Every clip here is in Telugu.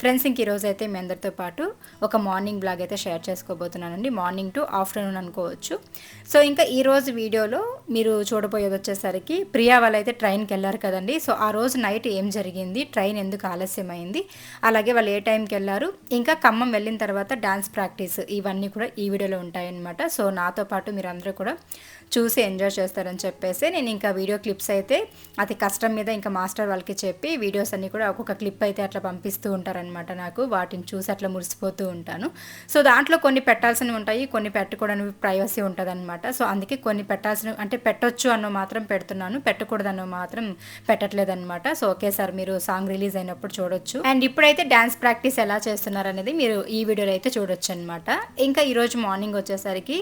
ఫ్రెండ్స్ ఇంక ఈరోజు అయితే మీ అందరితో పాటు ఒక మార్నింగ్ బ్లాగ్ అయితే షేర్ చేసుకోబోతున్నానండి. మార్నింగ్ టు ఆఫ్టర్నూన్ అనుకోవచ్చు. సో ఇంకా ఈరోజు వీడియోలో మీరు చూడబోయేది వచ్చేసరికి ప్రియా వాళ్ళు అయితే ట్రైన్కి వెళ్ళారు కదండి. సో ఆ రోజు నైట్ ఏం జరిగింది? ట్రైన్ ఎందుకు ఆలస్యమైంది? అలాగే వాళ్ళు ఏ టైంకి వెళ్ళారు? ఇంకా ఖమ్మం వెళ్ళిన తర్వాత డ్యాన్స్ ప్రాక్టీస్ ఇవన్నీ కూడా ఈ వీడియోలో ఉంటాయన్నమాట. సో నాతో పాటు మీరు అందరూ కూడా చూసి ఎంజాయ్ చేస్తారని చెప్పేసి నేను ఇంకా వీడియో క్లిప్స్ అయితే అది కష్టం మీద ఇంకా మాస్టర్ వాళ్ళకి చెప్పి వీడియోస్ అన్నీ కూడా ఒక్కొక్క క్లిప్ అయితే అట్లా పంపిస్తూ అనమాట నాకు. వాటిని చూసి అట్లా మురిసిపోతూ ఉంటాను. సో దాంట్లో కొన్ని పెట్టాల్సినవి ఉంటాయి. కొన్ని పెట్టుకోవడానికి ప్రైవసీ ఉంటుంది అనమాట సో అందుకే కొన్ని పెట్టాల్సిన అంటే పెట్టొచ్చు అన్న మాత్రం పెడుతున్నాను. పెట్టకూడదన్న మాత్రం పెట్టట్లేదన్నమాట. సో ఒకేసారి మీరు సాంగ్ రిలీజ్ అయినప్పుడు చూడొచ్చు. అండ్ ఇప్పుడైతే డ్యాన్స్ ప్రాక్టీస్ ఎలా చేస్తున్నారు అనేది మీరు ఈ వీడియోలో అయితే చూడొచ్చు అనమాట ఇంకా ఈరోజు మార్నింగ్ వచ్చేసరికి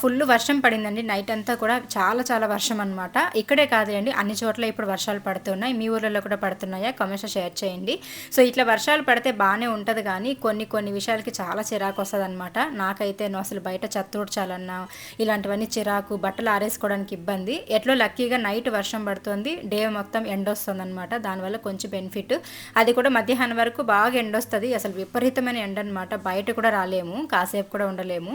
ఫుల్ వర్షం పడిందండి. నైట్ అంతా కూడా చాలా చాలా వర్షం అనమాట ఇక్కడే కాదండి అన్ని చోట్ల ఇప్పుడు వర్షాలు పడుతున్నాయి. మీ ఊర్లలో కూడా పడుతున్నాయా? కమెంట్స్ షేర్ చేయండి. సో ఇట్లా వర్షాలు పడితే బాగానే ఉంటుంది కానీ కొన్ని కొన్ని విషయాలకి చాలా చిరాకు వస్తుంది అనమాట నాకైతే నువ్వు అసలు బయట చత్తూడ్చాలన్నా ఇలాంటివన్నీ చిరాకు బట్టలు ఆరేసుకోవడానికి ఇబ్బంది. ఎట్లో లక్కీగా నైట్ వర్షం పడుతుంది డే మొత్తం ఎండ వస్తుంది అనమాట దానివల్ల కొంచెం బెనిఫిట్. అది కూడా మధ్యాహ్నం వరకు బాగా ఎండ వస్తుంది అసలు విపరీతమైన ఎండ అనమాట బయట కూడా రాలేము కాసేపు కూడా ఉండలేము.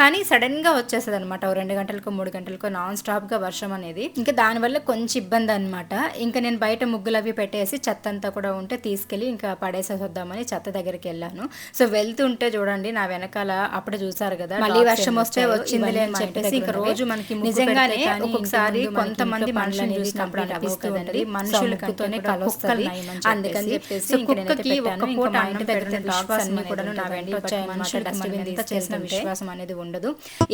కానీ సడన్గా వచ్చేస్తుంది అనమాట రెండు గంటలకు మూడు గంటలకు నాన్ స్టాప్గా వర్షం అనేది. ఇంకా దానివల్ల కొంచెం ఇబ్బంది అనమాట ఇంకా నేను బయట ముగ్గులు అవి పెట్టేసి చెత్త అంతా కూడా ఉంటే తీసుకెళ్ళి ఇంకా పడేసేసి వద్దామని చెత్త దగ్గరికి వెళ్ళాను. సో వెళ్తుంటే చూడండి నా వెనకాల అప్పుడే చూసారు కదా మళ్ళీ వర్షం వస్తే వచ్చిందిలే అని చెప్పేసి ఇంకా రోజు మనకి నిజంగానే ఒక్కొక్కసారి కొంతమంది మనుషులు చూసినప్పుడు అనిపిస్తూ ఉంటుంది. మనుషుల కంటేనే కలుస్తుంది అందుకని చెప్పేసి కుక్కకి ఒక్క పూట ఇంటి దగ్గర అన్ని కూడా నా వెంట వచ్చాయన్నమాట డస్ట్బిన్ ఎంత చేసిన విశ్వాసం అనేది ఉండదు.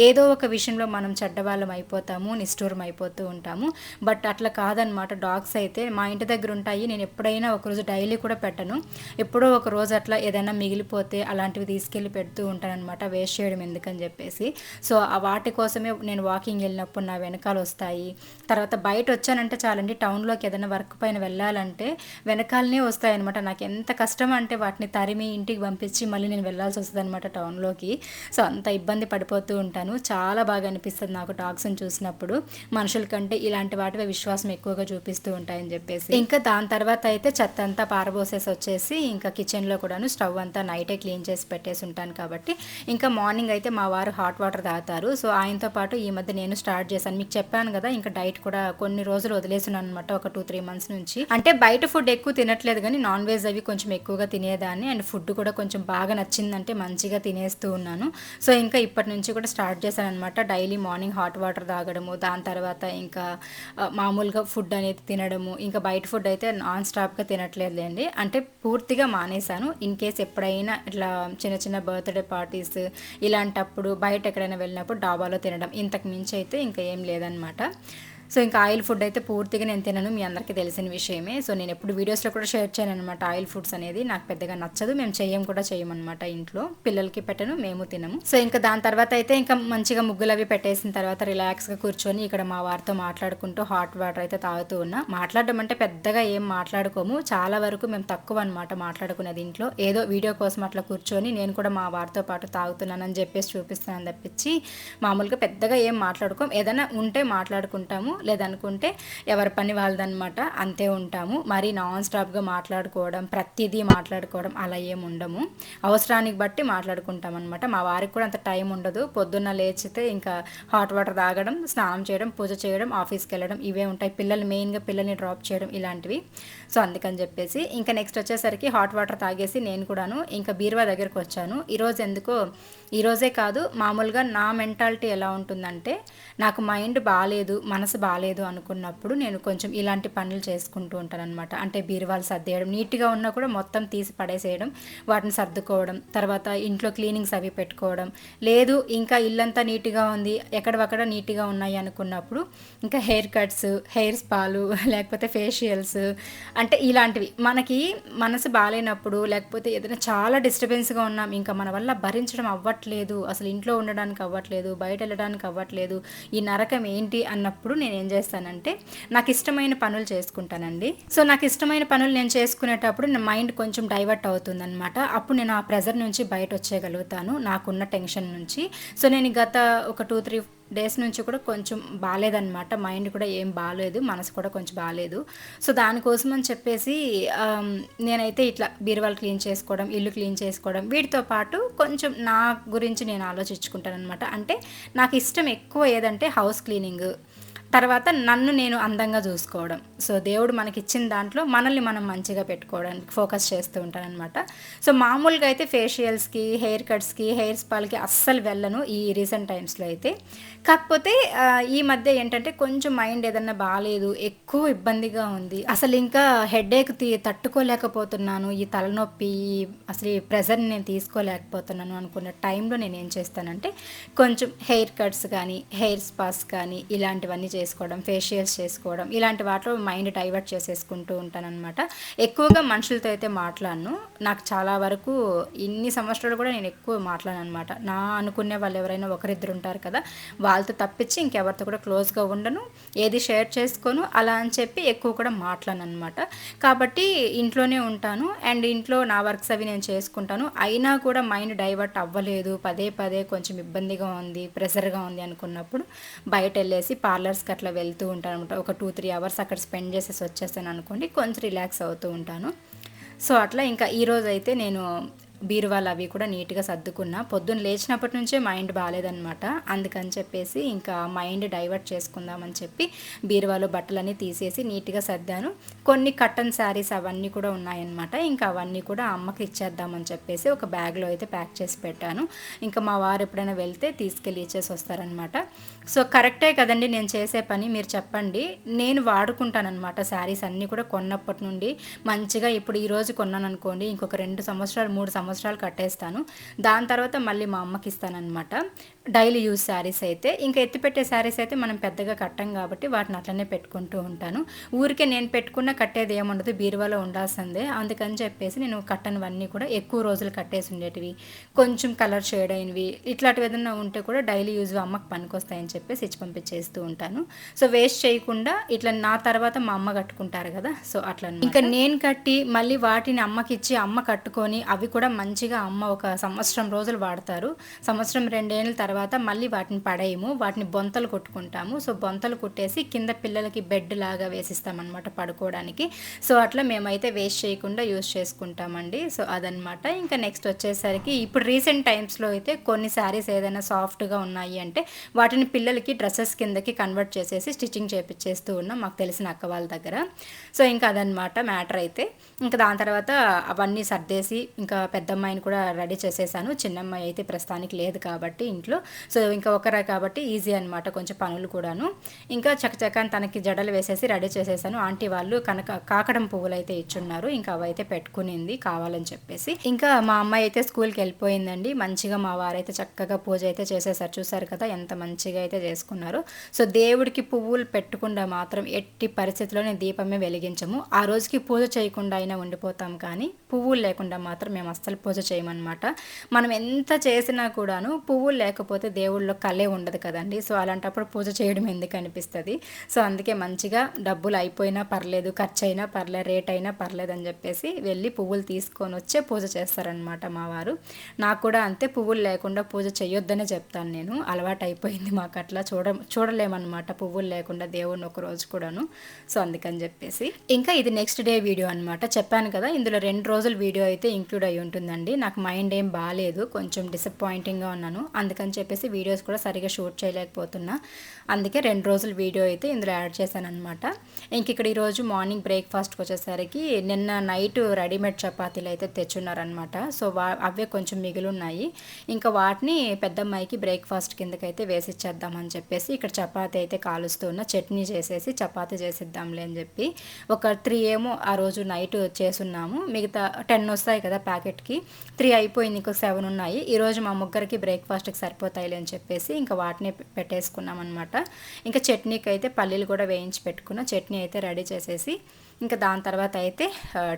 ఏదో ఒక విషయంలో మనం చెడ్డవాళ్ళం అయిపోతాము నిష్ఠూరం అయిపోతూ ఉంటాము. బట్ అట్లా కాదనమాట డాగ్స్ అయితే మా ఇంటి దగ్గర ఉంటాయి. నేను ఎప్పుడైనా ఒకరోజు డైలీ కూడా పెట్టను. ఎప్పుడో ఒక రోజు అట్లా ఏదైనా మిగిలిపోతే అలాంటివి తీసుకెళ్ళి పెడుతూ ఉంటానన్నమాట వేస్ట్ చేయడం ఎందుకని చెప్పేసి. సో ఆ వాటి కోసమే నేను వాకింగ్ వెళ్ళినప్పుడు నా వెనకాల వస్తాయి. తర్వాత బయట వచ్చానంటే చాలండి టౌన్లోకి ఏదైనా వర్క్ పైన వెళ్ళాలంటే వెనకాలనే వస్తాయి అనమాట నాకు ఎంత కష్టం అంటే వాటిని తరిమి ఇంటికి పంపించి మళ్ళీ నేను వెళ్ళాల్సి వస్తుంది అనమాట టౌన్లోకి. సో అంత ఇబ్బంది పడిపోతూ ఉంటాను. చాలా బాగా అనిపిస్తుంది నాకు డాగ్స్ని చూసినప్పుడు. మనుషుల కంటే ఇలాంటి వాటిపై విశ్వాసం ఎక్కువగా చూపిస్తూ ఉంటాయని చెప్పేసి. ఇంకా దాని తర్వాత అయితే చెత్త అంతా పారబోసేసి వచ్చేసి ఇంకా కిచెన్లో కూడాను స్టవ్ అంతా నైటే క్లీన్ చేసి పెట్టేసి ఉంటాను కాబట్టి ఇంకా మార్నింగ్ అయితే మా వారు హాట్ వాటర్ తాగుతారు. సో ఆయనతో పాటు ఈ మధ్య నేను స్టార్ట్ చేశాను. మీకు చెప్పాను కదా ఇంకా డైట్ కూడా కొన్ని రోజులు వదిలేసాను అనమాట ఒక టూ త్రీ మంత్స్ నుంచి. అంటే బయట ఫుడ్ ఎక్కువ తినట్లేదు కానీ నాన్ వెజ్ అవి కొంచెం ఎక్కువగా తినేదాన్ని. అండ్ ఫుడ్ కూడా కొంచెం బాగా నచ్చిందంటే మంచిగా తినేస్తూ ఉన్నాను. సో ఇంకా ఇప్పటి నుంచి కూడా స్టార్ట్ చేశాను అనమాట డైలీ మార్నింగ్ హాట్ వాటర్ తాగడము దాని తర్వాత ఇంకా మామూలుగా ఫుడ్ అనేది తినడము. ఇంకా బయట ఫుడ్ అయితే నాన్ స్టాప్గా తినట్లేదులేండి. అంటే పూర్తిగా మానేశాను. ఇన్ కేస్ ఎప్పుడైనా ఇట్లా చిన్న చిన్న బర్త్డే పార్టీస్ ఇలాంటప్పుడు బయట ఎక్కడైనా వెళ్ళినప్పుడు డాబాలో తినడం ఇంతకు మించి అయితే ఇంకా ఏం లేదనమాట సో ఇంకా ఆయిల్ ఫుడ్ అయితే పూర్తిగా నేను తినను మీ అందరికీ తెలిసిన విషయమే. సో నేను ఎప్పుడు వీడియోస్లో కూడా షేర్ చేయను అనమాట ఆయిల్ ఫుడ్స్ అనేది. నాకు పెద్దగా నచ్చదు మేము చేయం కూడా చేయమన్నమాట ఇంట్లో. పిల్లలకి పెట్టను మేము తినము. సో ఇంకా దాని తర్వాత అయితే ఇంకా మంచిగా ముగ్గులు అవి పెట్టేసిన తర్వాత రిలాక్స్గా కూర్చొని ఇక్కడ మా వారితో మాట్లాడుకుంటూ హాట్ వాటర్ అయితే తాగుతూ ఉన్నా. మాట్లాడడం అంటే పెద్దగా ఏం మాట్లాడుకోము. చాలా వరకు మేము తక్కువ అనమాట మాట్లాడుకునేది ఇంట్లో. ఏదో వీడియో కోసం అట్లా కూర్చొని నేను కూడా మా వారితో పాటు తాగుతున్నానని చెప్పేసి చూపిస్తానని తప్పించి మామూలుగా పెద్దగా ఏం మాట్లాడుకోం ఏదైనా ఉంటే మాట్లాడుకుంటాము. లేదనుకుంటే ఎవరి పని వాళ్ళదనమాట అంతే ఉంటాము. మరి నాన్ స్టాప్గా మాట్లాడుకోవడం ప్రతిదీ మాట్లాడుకోవడం అలా ఏమి ఉండము. అవసరానికి బట్టి మాట్లాడుకుంటాం అనమాట మా వారికి కూడా అంత టైం ఉండదు. పొద్దున్న లేచితే ఇంకా హాట్ వాటర్ తాగడం స్నానం చేయడం పూజ చేయడం ఆఫీస్కి వెళ్ళడం ఇవే ఉంటాయి. పిల్లలు మెయిన్గా పిల్లల్ని డ్రాప్ చేయడం ఇలాంటివి. సో అందుకని చెప్పేసి ఇంకా నెక్స్ట్ వచ్చేసరికి హాట్ వాటర్ తాగేసి నేను కూడాను ఇంకా బీరువా దగ్గరకు వచ్చాను. ఈరోజు ఎందుకో ఈరోజే కాదు మామూలుగా నా మెంటాలిటీ ఎలా ఉంటుందంటే నాకు మైండ్ బాగాలేదు మనసు బాగాలేదు అనుకున్నప్పుడు నేను కొంచెం ఇలాంటి పనులు చేసుకుంటూ ఉంటాను అనమాట అంటే బీరువాలు సర్దేయడం నీట్గా ఉన్నా కూడా మొత్తం తీసి పడేసేయడం వాటిని సర్దుకోవడం తర్వాత ఇంట్లో క్లీనింగ్స్ అవి పెట్టుకోవడం. లేదు ఇంకా ఇల్లంతా నీట్గా ఉంది ఎక్కడవక్కడ నీట్గా ఉన్నాయి అనుకున్నప్పుడు ఇంకా హెయిర్ కట్స్ హెయిర్ స్పాలు లేకపోతే ఫేషియల్స్ అంటే ఇలాంటివి. మనకి మనసు బాగాలేనప్పుడు లేకపోతే ఏదైనా చాలా డిస్టర్బెన్స్గా ఉన్నాం ఇంకా మన వల్ల భరించడం అవ్వట్లేదు అసలు ఇంట్లో ఉండడానికి అవ్వట్లేదు బయట వెళ్ళడానికి అవ్వట్లేదు ఈ నరకం ఏంటి అన్నప్పుడు నేను ఏం చేస్తానంటే నాకు ఇష్టమైన పనులు చేసుకుంటానండి. సో నాకు ఇష్టమైన పనులు నేను చేసుకునేటప్పుడు నా మైండ్ కొంచెం డైవర్ట్ అవుతుంది అనమాట అప్పుడు నేను ఆ ప్రెజర్ నుంచి బయట వచ్చేయగలుగుతాను నాకున్న టెన్షన్ నుంచి. సో నేను గత ఒక టూ త్రీ డేస్ నుంచి కూడా కొంచెం బాగాలేదనమాట మైండ్ కూడా ఏం బాగాలేదు మనసు కూడా కొంచెం బాగాలేదు. సో దానికోసం అని చెప్పేసి నేనైతే ఇట్లా బీరువాలు క్లీన్ చేసుకోవడం ఇల్లు క్లీన్ చేసుకోవడం వీటితో పాటు కొంచెం నా గురించి నేను ఆలోచించుకుంటాను అనమాట అంటే నాకు ఇష్టం ఎక్కువ ఏదంటే హౌస్ క్లీనింగ్. తర్వాత నన్ను నేను అందంగా చూసుకోవడం. సో దేవుడు మనకి ఇచ్చిన దాంట్లో మనల్ని మనం మంచిగా పెట్టుకోవడానికి ఫోకస్ చేస్తూ ఉంటానన్నమాట సో మామూలుగా అయితే ఫేషియల్స్కి హెయిర్ కట్స్కి హెయిర్ స్పాల్కి అస్సలు వెళ్ళను ఈ రీసెంట్ టైమ్స్లో అయితే. కాకపోతే ఈ మధ్య ఏంటంటే కొంచెం మైండ్ ఏదన్నా బాగాలేదు ఎక్కువ ఇబ్బందిగా ఉంది. అసలు ఇంకా హెడేక్ తట్టుకోలేకపోతున్నాను. ఈ తలనొప్పి అసలు ఈ ప్రెజర్ని నేను తీసుకోలేకపోతున్నాను అనుకున్న టైంలో నేను ఏం చేస్తానంటే కొంచెం హెయిర్ కట్స్ కానీ హెయిర్ స్పాస్ కానీ ఇలాంటివన్నీ చేసుకోవడం ఫేషియల్స్ చేసుకోవడం ఇలాంటి వాటిలో మైండ్ డైవర్ట్ చేసేసుకుంటూ ఉంటానన్నమాట. ఎక్కువగా మనుషులతో అయితే మాట్లాడను. నాకు చాలా వరకు ఇన్ని సంవత్సరాలు కూడా నేను ఎక్కువ మాట్లాడను అనమాట నా అనుకునే వాళ్ళు ఎవరైనా ఒకరిద్దరు ఉంటారు కదా వాళ్ళతో తప్పించి ఇంకెవరితో కూడా క్లోజ్గా ఉండను. ఏది షేర్ చేసుకోను అలా అని చెప్పి ఎక్కువ కూడా మాట్లాడను అనమాట కాబట్టి ఇంట్లోనే ఉంటాను. అండ్ ఇంట్లో నా వర్క్స్ అవి నేను చేసుకుంటాను. అయినా కూడా మైండ్ డైవర్ట్ అవ్వలేదు. పదే పదే కొంచెం ఇబ్బందిగా ఉంది ప్రెషర్గా ఉంది అనుకున్నప్పుడు బయట వెళ్ళేసి పార్లర్స్కి అట్లా వెళ్తూ ఉంటాను అనమాట ఒక టూ త్రీ అవర్స్ అక్కడ స్పెండ్ చేసేసి వచ్చేస్తాను అనుకోండి కొంచెం రిలాక్స్ అవుతూ ఉంటాను. సో అట్లా ఇంకా ఈరోజు అయితే నేను బీరువాలు అవి కూడా నీట్గా సర్దుకున్నా పొద్దున్న లేచినప్పటి నుంచే మైండ్ బాగాలేదనమాట అందుకని చెప్పేసి ఇంకా మైండ్ డైవర్ట్ చేసుకుందామని చెప్పి బీరువాలో బట్టలన్నీ తీసేసి నీట్గా సర్దాను. కొన్ని కట్టన్ శారీస్ అవన్నీ కూడా ఉన్నాయన్నమాట. ఇంకా అవన్నీ కూడా అమ్మకి ఇచ్చేద్దామని చెప్పేసి ఒక బ్యాగ్లో అయితే ప్యాక్ చేసి పెట్టాను. ఇంకా మా వారు ఎప్పుడైనా వెళ్తే తీసుకెళ్ళి ఇచ్చేసి వస్తారనమాట సో కరెక్టే కదండి నేను చేసే పని మీరు చెప్పండి. నేను వాడుకుంటానమాట శారీస్ అన్నీ కూడా కొన్నప్పటి నుండి. మంచిగా ఇప్పుడు ఈరోజు కొన్నాను అనుకోండి ఇంకొక రెండు సంవత్సరాలు మూడు సంవత్సరాలు సంవత్సరాలు కట్టేస్తాను. దాని తర్వాత మళ్ళీ మా అమ్మకి ఇస్తానమాట డైలీ యూజ్ శారీస్ అయితే. ఇంకా ఎత్తిపెట్టే శారీస్ అయితే మనం పెద్దగా కట్టం కాబట్టి వాటిని అట్లనే పెట్టుకుంటూ ఉంటాను. ఊరికే నేను పెట్టుకున్న కట్టేది ఏముండదు బీరువాలో ఉండాల్సిందే. అందుకని చెప్పేసి నేను కట్టనివన్నీ కూడా ఎక్కువ రోజులు కట్టేసి ఉండేటివి. కొంచెం కలర్ షేడ్ అయినవి ఇట్లాంటివి ఏదైనా ఉంటే కూడా డైలీ యూజ్ అమ్మకి పనికొస్తాయని చెప్పేసి ఇచ్చి పంపించేస్తూ ఉంటాను. సో వేస్ట్ చేయకుండా ఇట్లా నా తర్వాత మా అమ్మ కట్టుకుంటారు కదా. సో అట్లా ఇంకా నేను కట్టి మళ్ళీ వాటిని అమ్మకి ఇచ్చి అమ్మ కట్టుకొని అవి కూడా మంచిగా అమ్మ ఒక సంవత్సరం రోజులు వాడతారు. సంవత్సరం రెండేళ్ళ తర్వాత మళ్ళీ వాటిని పడేయము. వాటిని బొంతలు కొట్టుకుంటాము. సో బొంతలు కుట్టేసి కింద పిల్లలకి బెడ్ లాగా వేసిస్తామన్నమాట పడుకోవడానికి. సో అట్లా మేమైతే వేస్ట్ చేయకుండా యూస్ చేసుకుంటామండి. సో అదనమాట ఇంకా నెక్స్ట్ వచ్చేసరికి ఇప్పుడు రీసెంట్ టైమ్స్లో అయితే కొన్ని శారీస్ ఏదైనా సాఫ్ట్గా ఉన్నాయి అంటే వాటిని పిల్లలకి డ్రెస్సెస్ కిందకి కన్వర్ట్ చేసేసి స్టిచ్చింగ్ చేపించేస్తూ ఉన్నాం. మాకు తెలిసిన అక్క వాళ్ళ దగ్గర. సో ఇంకా అదనమాట మ్యాటర్ అయితే. ఇంకా దాని తర్వాత అవన్నీ సర్దేసి ఇంకా పెద్ద పెద్దమ్మాయిని కూడా రెడీ చేసేసాను. చిన్నమ్మాయి అయితే ప్రస్తుతానికి లేదు కాబట్టి ఇంట్లో. సో ఇంకా ఒకరే కాబట్టి ఈజీ అనమాట కొంచెం పనులు కూడాను. ఇంకా చకచకాన్ని తనకి జడలు వేసేసి రెడీ చేసేసాను. ఆంటీ వాళ్ళు కనక కాకడం పువ్వులు అయితే ఇచ్చున్నారు. ఇంకా అవైతే పెట్టుకునింది కావాలని చెప్పేసి. ఇంకా మా అమ్మాయి అయితే స్కూల్కి వెళ్ళిపోయిందండి. మంచిగా మా వారైతే చక్కగా పూజ అయితే చేసేసారు. చూసారు కదా ఎంత మంచిగా అయితే చేసుకున్నారు. సో దేవుడికి పువ్వులు పెట్టకుండా మాత్రం ఎట్టి పరిస్థితిలోనే దీపమే వెలిగించము. ఆ రోజుకి పూజ చేయకుండా అయినా ఉండిపోతాం కానీ పువ్వులు లేకుండా మాత్రం మేము అస్సలు పూజ చేయమన్నమాట. మనం ఎంత చేసినా కూడాను పువ్వులు లేకపోతే దేవుళ్ళలో కలే ఉండదు కదండి. సో అలాంటప్పుడు పూజ చేయడం ఎందుకు అనిపిస్తుంది? సో అందుకే మంచిగా డబ్బులు అయిపోయినా పర్లేదు ఖర్చు అయినా పర్లేదు రేట్ అయినా పర్లేదు అని చెప్పేసి వెళ్ళి పువ్వులు తీసుకొని వచ్చే పూజ చేస్తారనమాట మా వారు. నాకు కూడా అంతే పువ్వులు లేకుండా పూజ చేయొద్దనే చెప్తాను నేను. అలవాటు అయిపోయింది మాకు అట్లా. చూడ చూడలేమన్నమాట పువ్వులు లేకుండా దేవుడిని ఒక రోజు కూడాను. సో అందుకని చెప్పేసి. ఇంకా ఇది నెక్స్ట్ డే వీడియో అనమాట చెప్పాను కదా ఇందులో రెండు రోజుల వీడియో అయితే ఇంక్లూడ్ అయి ఉంటుంది. ఉంటుందండి నాకు మైండ్ ఏం బాగాలేదు కొంచెం డిసప్పాయింటింగ్గా ఉన్నాను. అందుకని చెప్పేసి వీడియోస్ కూడా సరిగా షూట్ చేయలేకపోతున్నా. అందుకే రెండు రోజులు వీడియో అయితే ఇందులో యాడ్ చేశాను అనమాట ఇంక ఇక్కడ ఈరోజు మార్నింగ్ బ్రేక్ఫాస్ట్కి వచ్చేసరికి నిన్న నైట్ రెడీమేడ్ చపాతీలు అయితే తెచ్చున్నారనమాట సో వా అవే కొంచెం మిగిలిన్నాయి. ఇంకా వాటిని పెద్దమ్మాయికి బ్రేక్ఫాస్ట్ కిందకైతే వేసిచ్చేద్దామని చెప్పేసి ఇక్కడ చపాతీ అయితే కాలుస్తూ ఉన్న. చట్నీ చేసేసి చపాతీ చేసిద్దాంలే అని చెప్పి. ఒక త్రీ ఏమో ఆ రోజు నైట్ చేసున్నాము మిగతా టెన్ వస్తాయి కదా ప్యాకెట్కి. మనకి త్రీ అయిపోయింది ఇంకొక సెవెన్ ఉన్నాయి. ఈరోజు మా ముగ్గురికి బ్రేక్ఫాస్ట్కి సరిపోతాయిలే అని చెప్పేసి ఇంకా వాటిని పెట్టేసుకున్నాం అనమాట ఇంకా చట్నీకి అయితే పల్లీలు కూడా వేయించి పెట్టుకున్న. చట్నీ అయితే రెడీ చేసేసి ఇంకా దాని తర్వాత అయితే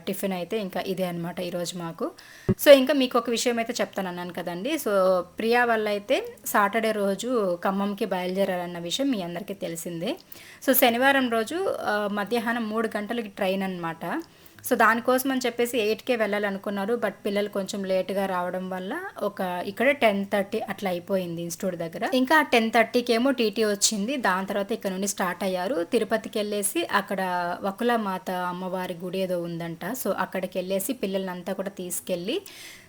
టిఫిన్ అయితే ఇంకా ఇదే అనమాట ఈరోజు మాకు. సో ఇంకా మీకు ఒక విషయం అయితే చెప్తాను అన్నాను కదండి. సో ప్రియా వల్ల అయితే సాటర్డే రోజు ఖమ్మంకి బయలుదేరారన్న విషయం మీ అందరికీ తెలిసిందే. సో శనివారం రోజు మధ్యాహ్నం మూడు గంటలకి ట్రైన్ అనమాట సో దానికోసం అని చెప్పేసి ఎయిట్కే వెళ్ళాలనుకున్నారు. బట్ పిల్లలు కొంచెం లేట్గా రావడం వల్ల ఒక ఇక్కడ టెన్ థర్టీ అట్లా అయిపోయింది ఇన్స్టిట్యూట్ దగ్గర. ఇంకా టెన్ థర్టీకి ఏమో టీటీ వచ్చింది. దాని తర్వాత ఇక్కడ నుండి స్టార్ట్ అయ్యారు. తిరుపతికి వెళ్ళేసి అక్కడ వకులమాత అమ్మవారి గుడి ఏదో ఉందంట. సో అక్కడికి వెళ్ళేసి పిల్లలంతా కూడా తీసుకెళ్ళి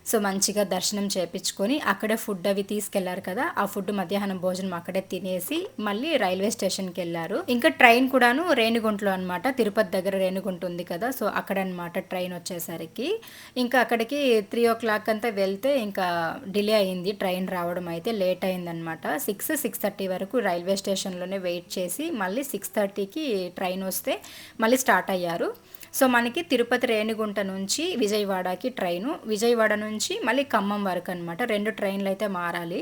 సో మంచిగా దర్శనం చేపించుకొని అక్కడే ఫుడ్ అవి తీసుకెళ్ళారు కదా ఆ ఫుడ్ మధ్యాహ్నం భోజనం అక్కడే తినేసి మళ్ళీ రైల్వే స్టేషన్కి వెళ్ళారు. ఇంకా ట్రైన్ కూడాను రేణిగుంటలో అనమాట తిరుపతి దగ్గర రేణిగుంట ఉంది కదా సో అక్కడ అనమాట ట్రైన్ వచ్చేసరికి. ఇంకా అక్కడికి త్రీ ఓ క్లాక్ అంతా వెళ్తే ఇంకా డిలే అయింది ట్రైన్ రావడం అయితే లేట్ అయిందనమాట సిక్స్ సిక్స్ థర్టీ వరకు రైల్వే స్టేషన్లోనే వెయిట్ చేసి మళ్ళీ సిక్స్ థర్టీకి ట్రైన్ వస్తే మళ్ళీ స్టార్ట్ అయ్యారు. సో మనకి తిరుపతి రేణిగుంట నుంచి విజయవాడకి ట్రైను. విజయవాడ నుంచి మళ్ళీ ఖమ్మం వరకు అనమాట రెండు ట్రైన్లు అయితే మారాలి.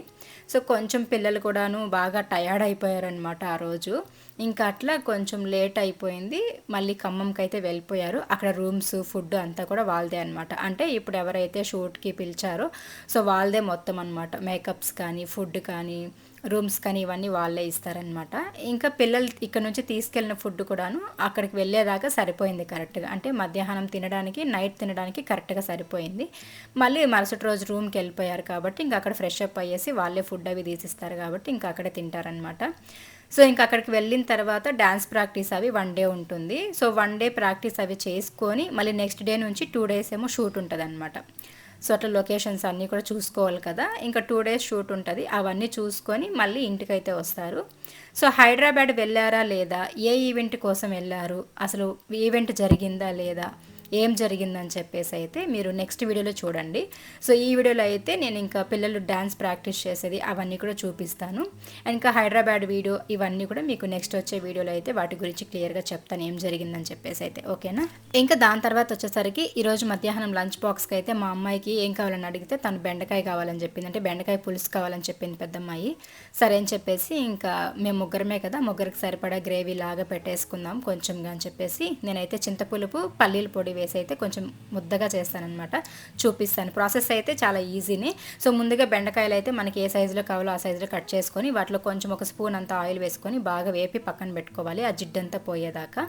సో కొంచెం పిల్లలు కూడాను బాగా టయర్డ్ అయిపోయారనమాట ఆ రోజు. ఇంకా అట్లా కొంచెం లేట్ అయిపోయింది. మళ్ళీ ఖమ్మంకి అయితే వెళ్ళిపోయారు. అక్కడ రూమ్స్ ఫుడ్ అంతా కూడా వాళ్ళదే అనమాట అంటే ఇప్పుడు ఎవరైతే షూట్కి పిలిచారో సో వాళ్ళదే మొత్తం అనమాట మేకప్స్ కానీ ఫుడ్ కానీ రూమ్స్ కానీ ఇవన్నీ వాళ్ళే ఇస్తారనమాట ఇంకా పిల్లలు ఇక్కడ నుంచి తీసుకెళ్ళిన ఫుడ్ కూడాను అక్కడికి వెళ్ళేదాకా సరిపోయింది కరెక్ట్గా అంటే మధ్యాహ్నం తినడానికి నైట్ తినడానికి కరెక్ట్గా సరిపోయింది. మళ్ళీ మరుసటి రోజు రూమ్కి వెళ్ళిపోయారు కాబట్టి ఇంకా అక్కడ ఫ్రెష్ అప్ అయ్యేసి వాళ్ళే ఫుడ్ అవి తీసిస్తారు కాబట్టి ఇంకా అక్కడే తింటారనమాట సో ఇంకా అక్కడికి వెళ్ళిన తర్వాత డ్యాన్స్ ప్రాక్టీస్ అవి వన్ డే ఉంటుంది. సో వన్ డే ప్రాక్టీస్ అవి చేసుకొని మళ్ళీ నెక్స్ట్ డే నుంచి టూ డేస్ ఏమో షూట్ ఉంటుంది అనమాట సో అట్లా లొకేషన్స్ అన్నీ కూడా చూసుకోవాలి కదా. ఇంకా టూ డేస్ షూట్ ఉంటుంది. అవన్నీ చూసుకొని మళ్ళీ ఇంటికైతే వస్తారు. సో హైదరాబాద్ వెళ్ళారా లేదా? ఏ ఈవెంట్ కోసం వెళ్ళారు? అసలు ఈవెంట్ జరిగిందా లేదా? ఏం జరిగిందని చెప్పేసి అయితే మీరు నెక్స్ట్ వీడియోలో చూడండి. సో ఈ వీడియోలో అయితే నేను ఇంకా పిల్లలు డ్యాన్స్ ప్రాక్టీస్ చేసేది అవన్నీ కూడా చూపిస్తాను. ఇంకా హైదరాబాద్ వీడియో ఇవన్నీ కూడా మీకు నెక్స్ట్ వచ్చే వీడియోలో అయితే వాటి గురించి క్లియర్గా చెప్తాను ఏం జరిగిందని చెప్పేసి అయితే. ఓకేనా? ఇంకా దాని తర్వాత వచ్చేసరికి ఈరోజు మధ్యాహ్నం లంచ్ బాక్స్కి అయితే మా అమ్మాయికి ఏం కావాలని అడిగితే తను బెండకాయ కావాలని చెప్పింది. అంటే బెండకాయ పులుసు కావాలని చెప్పింది పెద్దమ్మాయి. సరే అని చెప్పేసి ఇంకా మేము ముగ్గురమే కదా ముగ్గురికి సరిపడా గ్రేవీ లాగా పెట్టేసుకుందాం కొంచెంగా అని చెప్పేసి నేనైతే చింతపులుపు పల్లీల పొడి వేసి అయితే కొంచెం ముద్దగా చేస్తానమాట చూపిస్తాను. ప్రాసెస్ అయితే చాలా ఈజీని సో ముందుగా బెండకాయలు అయితే మనకి ఏ సైజులో కావాలో ఆ సైజులో కట్ చేసుకొని వాటిలో కొంచెం ఒక స్పూన్ అంత ఆయిల్ వేసుకొని బాగా వేపి పక్కన పెట్టుకోవాలి. ఆ జిడ్డంతా పోయేదాకా.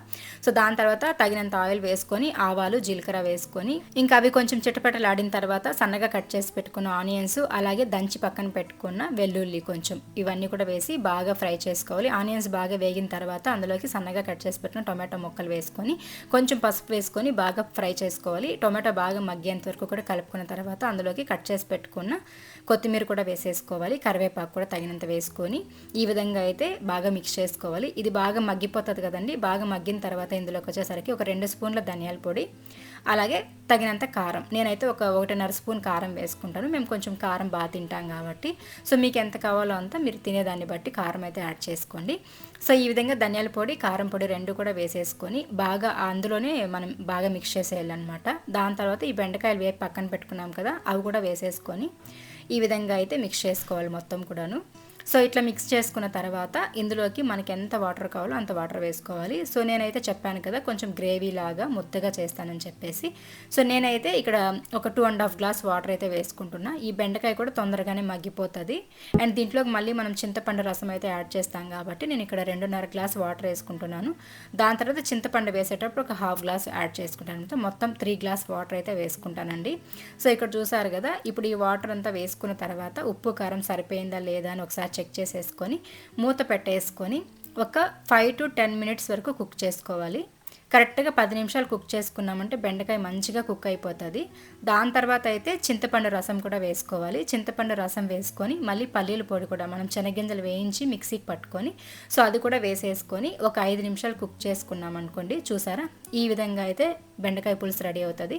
సో దాని తర్వాత తగినంత ఆయిల్ వేసుకొని ఆవాలు జీలకర్ర వేసుకొని ఇంకా అవి కొంచెం చిటపటలాడిన తర్వాత సన్నగా కట్ చేసి పెట్టుకున్న ఆనియన్స్ అలాగే దంచి పక్కన పెట్టుకున్న వెల్లుల్లి కొంచెం ఇవన్నీ కూడా వేసి బాగా ఫ్రై చేసుకోవాలి. ఆనియన్స్ బాగా వేగిన తర్వాత అందులోకి సన్నగా కట్ చేసి పెట్టిన టొమాటో ముక్కలు వేసుకొని కొంచెం పసుపు వేసుకొని బాగా ఫ్రై చేసుకోవాలి. టొమాటో బాగా మగ్గేంత వరకు కూడా కలుపుకున్న తర్వాత అందులోకి కట్ చేసి పెట్టుకున్న కొత్తిమీర కూడా వేసేసుకోవాలి. కరివేపాకు కూడా తగినంత వేసుకొని ఈ విధంగా అయితే బాగా మిక్స్ చేసుకోవాలి. ఇది బాగా మగ్గిపోతుంది కదండి. బాగా మగ్గిన తర్వాత ఇందులోకి వచ్చేసరికి ఒక రెండు స్పూన్ల ధనియాల పొడి అలాగే తగినంత కారం. నేనైతే ఒక ఒకటిన్నర స్పూన్ కారం వేసుకుంటాను. మేము కొంచెం కారం బాగా తింటాం కాబట్టి. సో మీకు ఎంత కావాలో అంత మీరు తినేదాన్ని బట్టి కారం అయితే యాడ్ చేసుకోండి. సో ఈ విధంగా ధనియాల పొడి కారం పొడి రెండు కూడా వేసేసుకొని బాగా అందులోనే మనం బాగా మిక్స్ చేసేయాలన్నమాట. దాని తర్వాత ఈ బెండకాయలు వేపు పక్కన పెట్టుకున్నాం కదా అవి కూడా వేసేసుకొని ఈ విధంగా అయితే మిక్స్ చేసుకోవాలి మొత్తం కూడాను. సో ఇట్లా మిక్స్ చేసుకున్న తర్వాత ఇందులోకి మనకి ఎంత వాటర్ కావాలో అంత వాటర్ వేసుకోవాలి. సో నేనైతే చెప్పాను కదా కొంచెం గ్రేవీ లాగా ముద్దగా చేస్తానని చెప్పేసి. సో నేనైతే ఇక్కడ ఒక two and half glass water అయితే వేసుకుంటున్నా. ఈ బెండకాయ కూడా తొందరగానే మగ్గిపోతుంది. అండ్ దీంట్లోకి మళ్ళీ మనం చింతపండు రసం అయితే యాడ్ చేస్తాం కాబట్టి నేను ఇక్కడ రెండున్నర గ్లాస్ వాటర్ వేసుకుంటున్నాను. దాని తర్వాత చింతపండు వేసేటప్పుడు ఒక హాఫ్ గ్లాస్ యాడ్ చేసుకుంటాను మొత్తం త్రీ గ్లాస్ వాటర్ అయితే వేసుకుంటానండి. సో ఇక్కడ చూసారు కదా ఇప్పుడు ఈ వాటర్ అంతా వేసుకున్న తర్వాత ఉప్పు కారం సరిపోయిందా లేదా అని ఒకసారి చెక్ చేసేసుకొని మూత పెట్టేసుకొని ఒక ఫైవ్ టు టెన్ మినిట్స్ వరకు కుక్ చేసుకోవాలి. కరెక్ట్గా పది నిమిషాలు కుక్ చేసుకున్నామంటే బెండకాయ మంచిగా కుక్ అయిపోతుంది. దాని తర్వాత అయితే చింతపండు రసం కూడా వేసుకోవాలి. చింతపండు రసం వేసుకొని మళ్ళీ పల్లీల పొడి కూడా మనం శనగింజలు వేయించి మిక్సీకి పట్టుకొని సో అది కూడా వేసేసుకొని ఒక ఐదు నిమిషాలు కుక్ చేసుకున్నాం అనుకోండి చూసారా? ఈ విధంగా అయితే బెండకాయ పులుసు రెడీ అవుతుంది.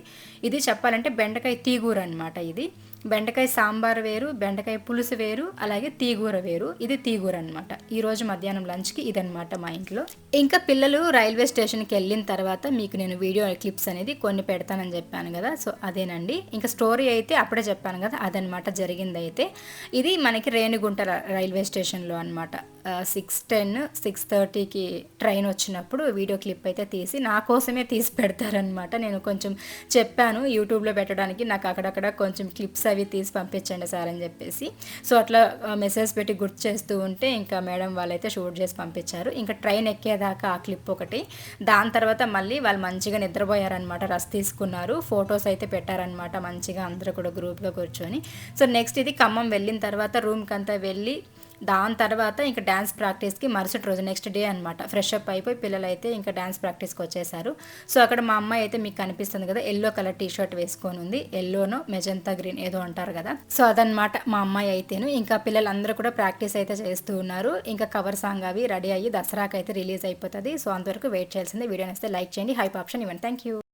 ఇది చెప్పాలంటే బెండకాయ తీగూర అనమాట ఇది. బెండకాయ సాంబార్ వేరు బెండకాయ పులుసు వేరు అలాగే తీగూర వేరు. ఇది తీగూర అనమాట ఈరోజు మధ్యాహ్నం లంచ్కి ఇదనమాట మా ఇంట్లో. ఇంకా పిల్లలు రైల్వే స్టేషన్కి వెళ్ళిన తర్వాత మీకు నేను వీడియో క్లిప్స్ అనేది కొన్ని పెడతానని చెప్పాను కదా సో అదేనండి. ఇంకా స్టోరీ అయితే అప్పుడే చెప్పాను కదా అదనమాట జరిగింది అయితే ఇది మనకి రేణిగుంట రైల్వే స్టేషన్లో అనమాట సిక్స్ టెన్ సిక్స్ థర్టీకి ట్రైన్ వచ్చినప్పుడు వీడియో క్లిప్ అయితే తీసి నా కోసమే తీసి పెడతారనమాట నేను కొంచెం చెప్పాను యూట్యూబ్లో పెట్టడానికి నాకు అక్కడక్కడ కొంచెం క్లిప్స్ అవి తీసి పంపించండి సార్ అని చెప్పేసి. సో అట్లా మెసేజ్ పెట్టి గుర్తు చేస్తూ ఉంటే ఇంకా మేడం వాళ్ళైతే షూట్ చేసి పంపించారు. ఇంకా ట్రైన్ ఎక్కేదాకా ఆ క్లిప్ ఒకటి. దాని తర్వాత మళ్ళీ వాళ్ళు మంచిగా నిద్రపోయారనమాట రస్ తీసుకున్నారు. ఫొటోస్ అయితే పెట్టారనమాట మంచిగా అందరూ కూడా గ్రూప్గా కూర్చొని. సో నెక్స్ట్ ఇది ఖమ్మం వెళ్ళిన తర్వాత రూమ్కి అంతా వెళ్ళి దాని తర్వాత ఇంకా డ్యాన్స్ ప్రాక్టీస్కి మరుసటి రోజు నెక్స్ట్ డే అనమాట ఫ్రెష్ అప్ అయిపోయి పిల్లలు అయితే ఇంకా డ్యాన్స్ ప్రాక్టీస్కి వచ్చేసారు. సో అక్కడ మా అమ్మాయి అయితే మీకు కనిపిస్తుంది కదా ఎల్లో కలర్ టీ షర్ట్ వేసుకొని ఉంది. ఎల్లోనో మెజంతా గ్రీన్ ఏదో అంటారు కదా. సో అదనమాట మా అమ్మాయి అయితేను. ఇంకా పిల్లలందరూ కూడా ప్రాక్టీస్ అయితే చేస్తూ ఉన్నారు. ఇంకా కవర్ సాంగ్ అవి రెడీ అయ్యి దసరాకి అయితే రిలీజ్ అయిపోతుంది. సో అంతవరకు వెయిట్ చేయాల్సిందే. వీడియో నేస్తే లైక్ చేయండి. హైప్ ఆప్షన్ ఇవ్వండి. Thank you